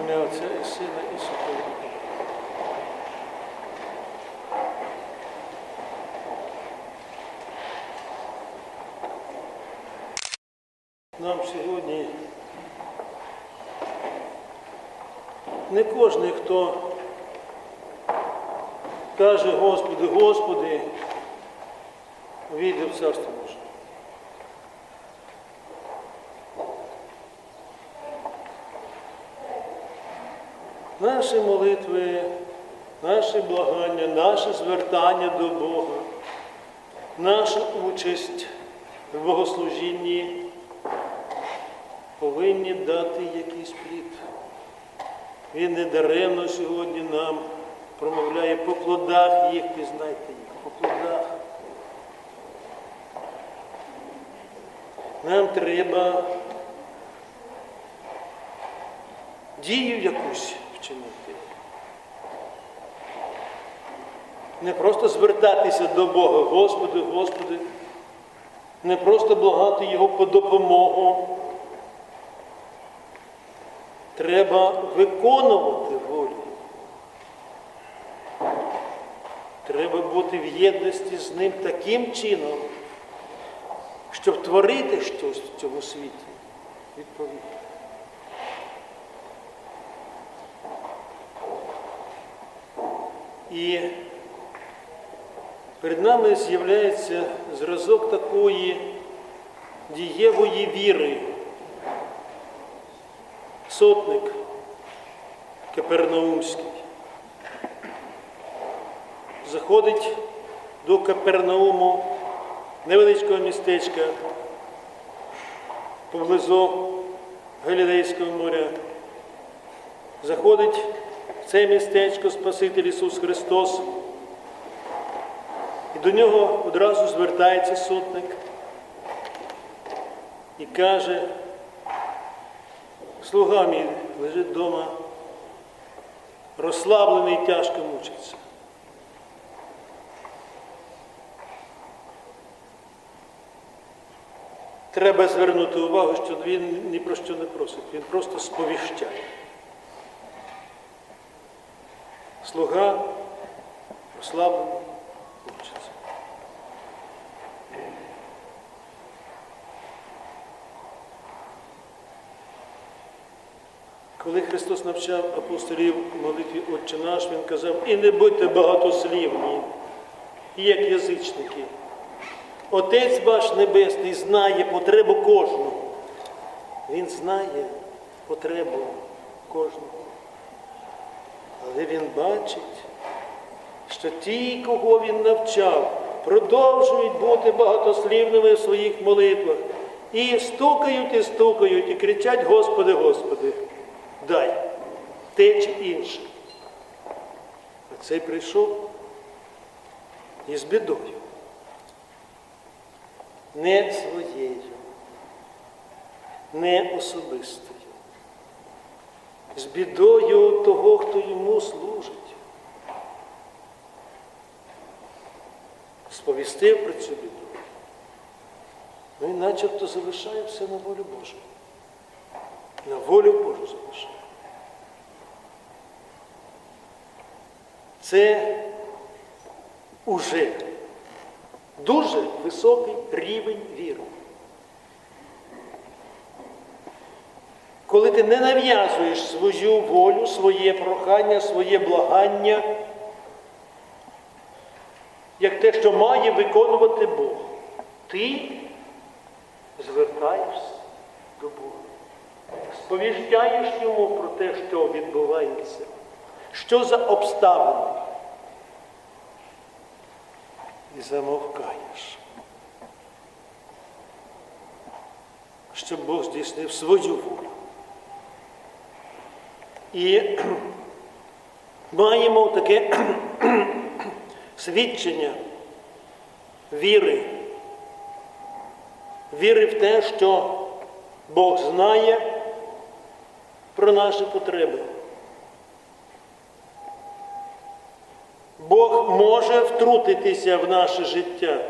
ім'я Отця і Сина і Святого Духа. Нам сьогодні не кожен, хто каже Господи, Господи, війде в Царство Боже. Наші молитви, наші благання, наше звертання до Бога, наша участь в богослужінні повинні дати якийсь плід. Він не даремно сьогодні нам промовляє по плодах їх, пізнайте їх, по плодах. Нам треба дію якусь вчинити. Не просто звертатися до Бога, Господи, Господи, не просто благати Його по допомогу. Треба виконувати волю. Треба бути в єдності з ним таким чином, щоб творити щось в цьому світі відповідно. І перед нами з'являється зразок такої дієвої віри. Сотник Капернаумський заходить до Капернауму, невеличкого містечка поблизу Галілейського моря. Заходить в це містечко Спаситель Ісус Христос. І до нього одразу звертається сотник і каже, слуга мій лежить вдома, розслаблений і тяжко мучиться. Треба звернути увагу, що він ні про що не просить, він просто сповіщає. Слуга розслаблений, мучиться. Коли Христос навчав апостолів молитві Отче наш, Він казав, і не будьте багатослівні, як язичники. Отець ваш Небесний знає потребу кожного. Він знає потребу кожного. Але він бачить, що ті, кого він навчав, продовжують бути багатослівними в своїх молитвах. І стукають, і стукають, і кричать, Господи, Господи, дай те чи інше. А цей прийшов із бідою не своєю, не особистою, з бідою того, хто йому служить. Сповістив про цю біду. Ну і начебто залишає все на волю Божу. На волю Божу залишає. Це уже дуже високий рівень віри. Коли ти не нав'язуєш свою волю, своє прохання, своє благання, як те, що має виконувати Бог, ти звертаєшся до Бога, сповіщаєш йому про те, що відбувається, що за обставини і замовкаєш. Щоб Бог здійснив свою волю. І маємо таке свідчення віри, віри в те, що Бог знає про наші потреби. Бог може втрутитися в наше життя.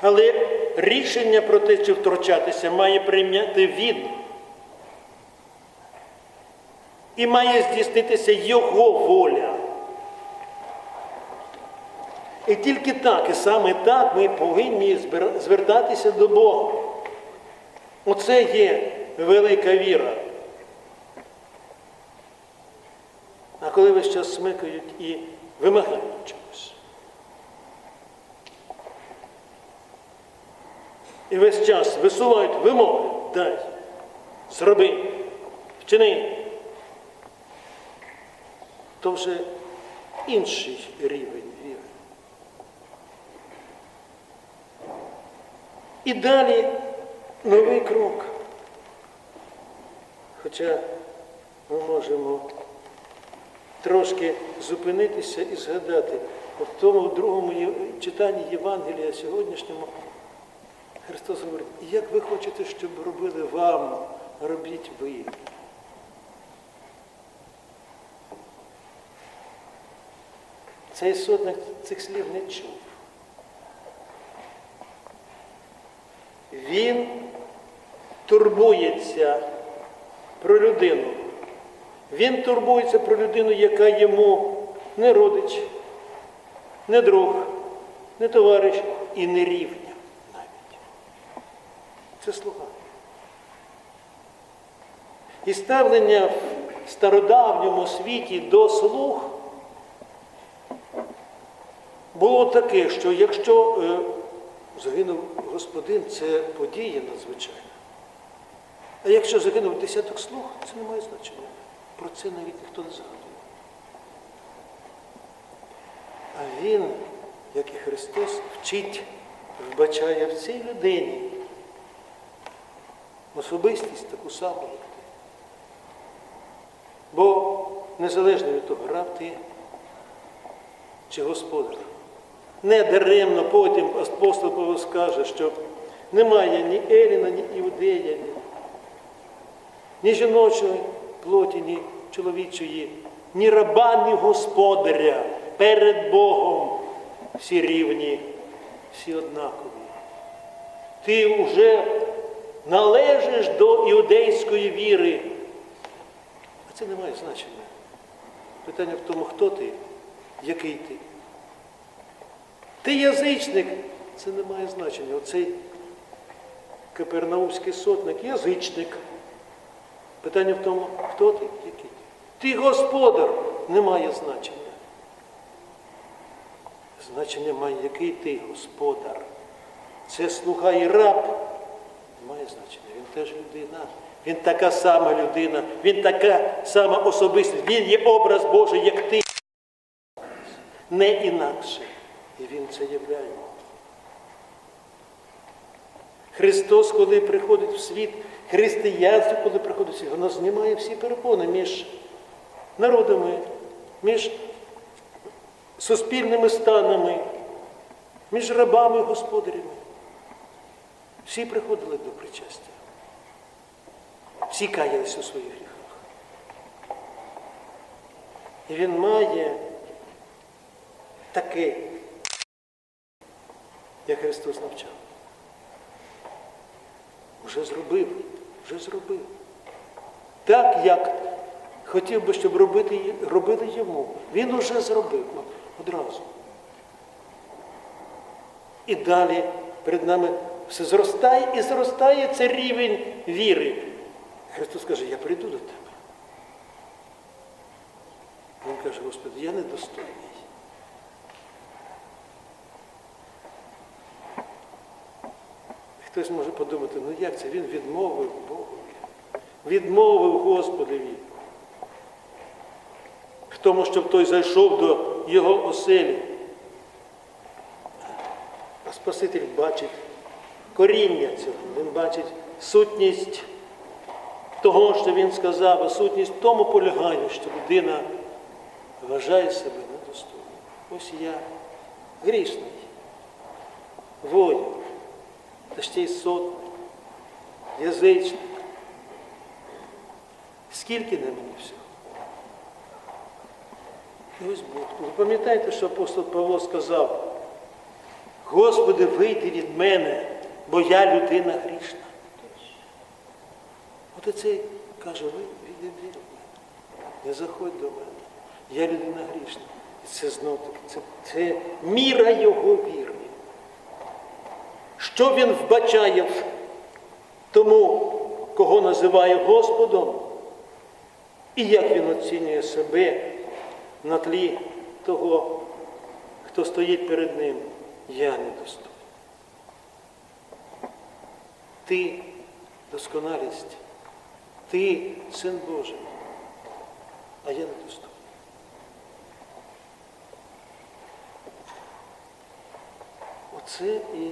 Але рішення про те, чи втручатися, має прийняти Він. І має здійснитися Його воля. І тільки так, і саме так ми повинні звертатися до Бога. Оце є велика віра. А коли весь час смикають і вимагають чогось. І весь час висувають вимоги. Дай, зроби, вчини. То вже інший рівень віри. І далі новий крок. Хоча ми можемо трошки зупинитися і згадати. В тому другому читанні Євангелія сьогоднішньому Христос говорить, як ви хочете, щоб робили вам, робіть ви. Цей сотник цих слів не чув. Він турбується про людину. Він турбується про людину, яка йому не родич, не друг, не товариш і не рівня навіть. Це слуга. І ставлення в стародавньому світі до слуг було таке, що якщо е, загинув господин, це подія надзвичайна. А якщо загинув десяток слуг, це не має значення. Про це навіть ніхто не згадує. А він, як і Христос, вчить, вбачає в цій людині особистість таку саму, як ти. Бо незалежно від того, раб ти чи господар. Не даремно потім апостол Павло скаже, що немає ні Еліна, ні Іудея, ні, жіночої плоті, ні чоловічої, ні раба, ні господаря. Перед Богом всі рівні, всі однакові. Ти вже належиш до іудейської віри. А це не має значення. Питання в тому, хто ти, який ти. Ти язичник, це не має значення. Оцей капернаумський сотник язичник. Питання в тому, хто ти, який ти. Господар, не має значення. Значення має, який ти господар. Це слуга і раб. Не має значення. Він теж людина. Він така сама людина, він така сама особистість, він є образ Божий, як ти. Не інакше. І він це являє. Христос, коли приходить в світ, християнство, коли приходить в світ, воно знімає всі перепони між народами, між суспільними станами, між рабами і господарями. Всі приходили до причастя. Всі каялись у своїх гріхах. І він має таке, як Христос навчав. Вже зробив, вже зробив. Так, як хотів би, щоб робити, робили йому. Він уже зробив одразу. І далі перед нами все зростає і зростає це рівень віри. Христос каже, я прийду до тебе. Він каже, Господи, я недостойний. Хтось може подумати, ну як це? Він відмовив Богу. Відмовив Господові. В тому, щоб той зайшов до його оселі. А Спаситель бачить коріння цього. Він бачить сутність того, що він сказав, а сутність тому полягає, що людина вважає себе недостойною. Ось я грішний, воїн, та ще й сотник, язичник. Скільки на мені всього? І ось Бог. Ви пам'ятаєте, що апостол Павло сказав? Господи, вийди від мене, бо я людина грішна. От оце каже, ви від мене. не заходь до мене. Я людина грішна. І це знов таки, це, це міра його віри. Що він вбачає в тому, кого називає Господом, і як він оцінює себе на тлі того, хто стоїть перед ним, я недостойний. Ти досконалість, ти син Божий, а я недостойний. Оце і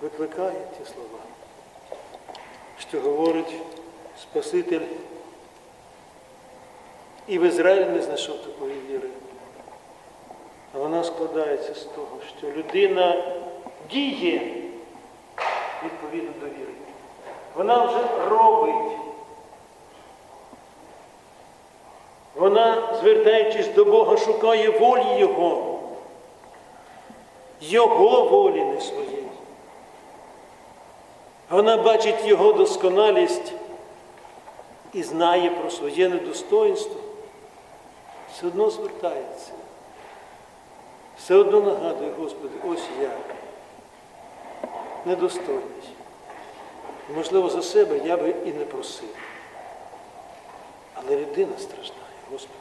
викликає ті слова, що говорить Спаситель. І в Ізраїлі не знайшов такої віри. А вона складається з того, що людина діє відповідно до віри. Вона вже робить. Вона, звертаючись до Бога, шукає волі Його. Його волі не своєї. Вона бачить Його досконалість і знає про своє недостоинство. Все одно звертається. Все одно нагадує, Господи, ось я недостойний. Можливо, за себе я би і не просив. Але людина страждає, Господи.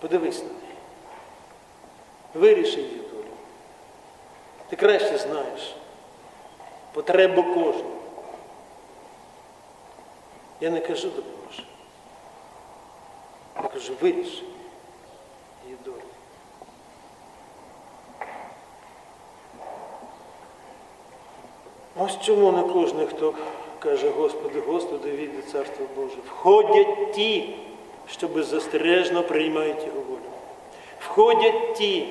Подивись на неї. Виріши її. Ти краще знаєш потребу кожного. Я не кажу допоможи. Я кажу, виріши її долю. Ось чому не кожен, хто каже, Господи, Господи, війде Царство Боже. Входять ті, що беззастережно приймають Його волю. Входять ті,